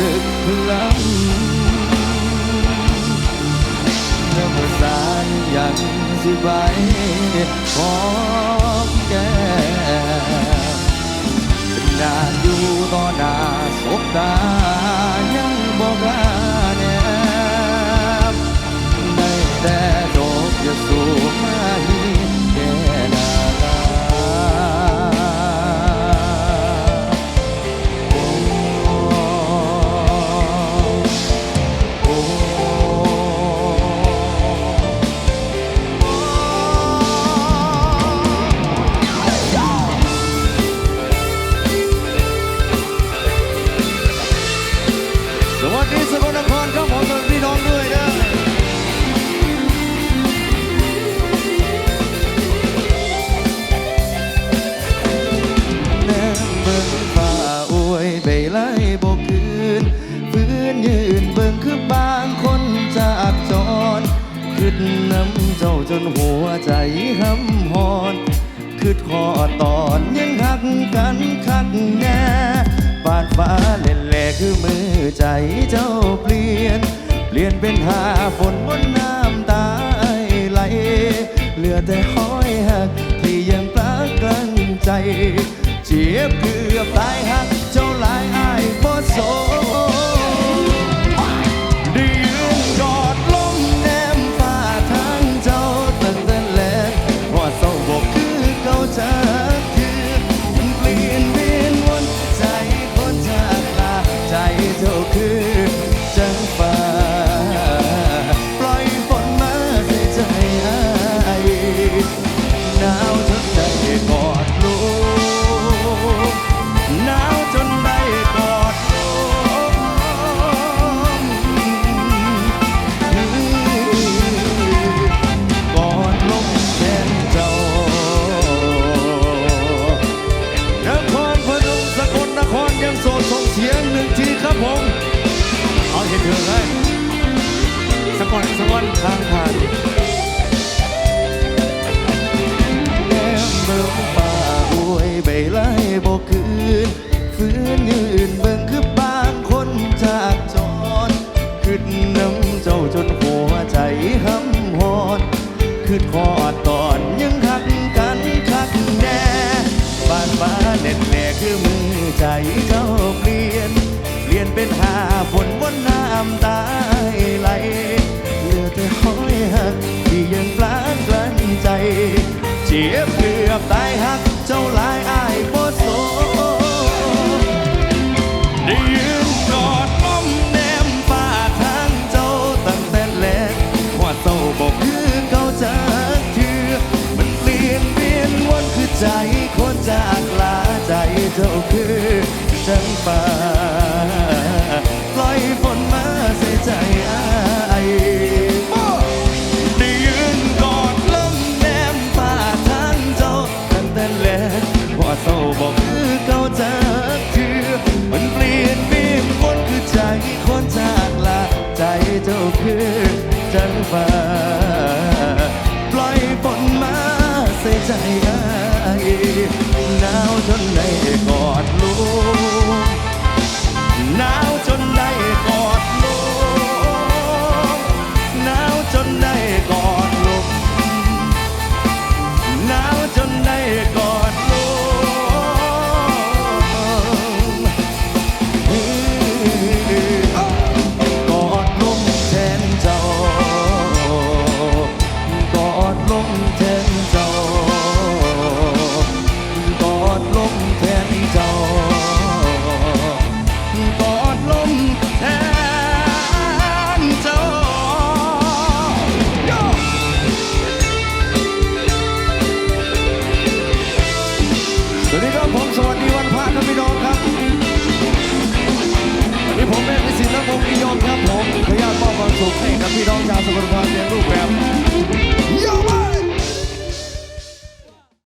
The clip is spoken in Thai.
สึกพลังเมื่อมือสายยังสิไปหอมแก้ม ดีสกลนครครับผมสวัสดีพี่น้องด้วยนะแนมเบิ่งฟ้าอวยใบไล่บกคืนฟื้นยืนเบิ่งคือบางคนจากจรขึ้นน้ำเจ้าจนหัวใจหำหอนคือขอตอนยังหักกันคักแน่ปาดฟ้าเล่นแหลคือมือ ใจเจ้าเปลี่ยน เปลี่ยนเป็นหาฝนบนน้ำตาไหล เหลือแต่ห้อยหักที่ยังปลากลั้นใจ เจ็บเกือบตายหักเจ้าหลายอายบ่สม นยืนเบิ่งคือบางคนจากจรขึ้นน้ำเจ้าจนหัวใจห้ำหอนคือขอตอนยังหักกันคักแน่บ้านฟ้าเน็ดแหล่คือมือใจเจ้าเปลี่ยน เปลี่ยนเป็นหาฝนบนน้ำตาไหลเหลือแต่ห้อยหักที่ยังปลานกลั้นใจ เจ็บเกือบตายหักเจ้าลายอา ใจคนจากลาใจเจ้าคือจังฟ้า i'm dying. สุขให้กับพี่น้องชาวสมุทรปาการเสียงรูปแบบ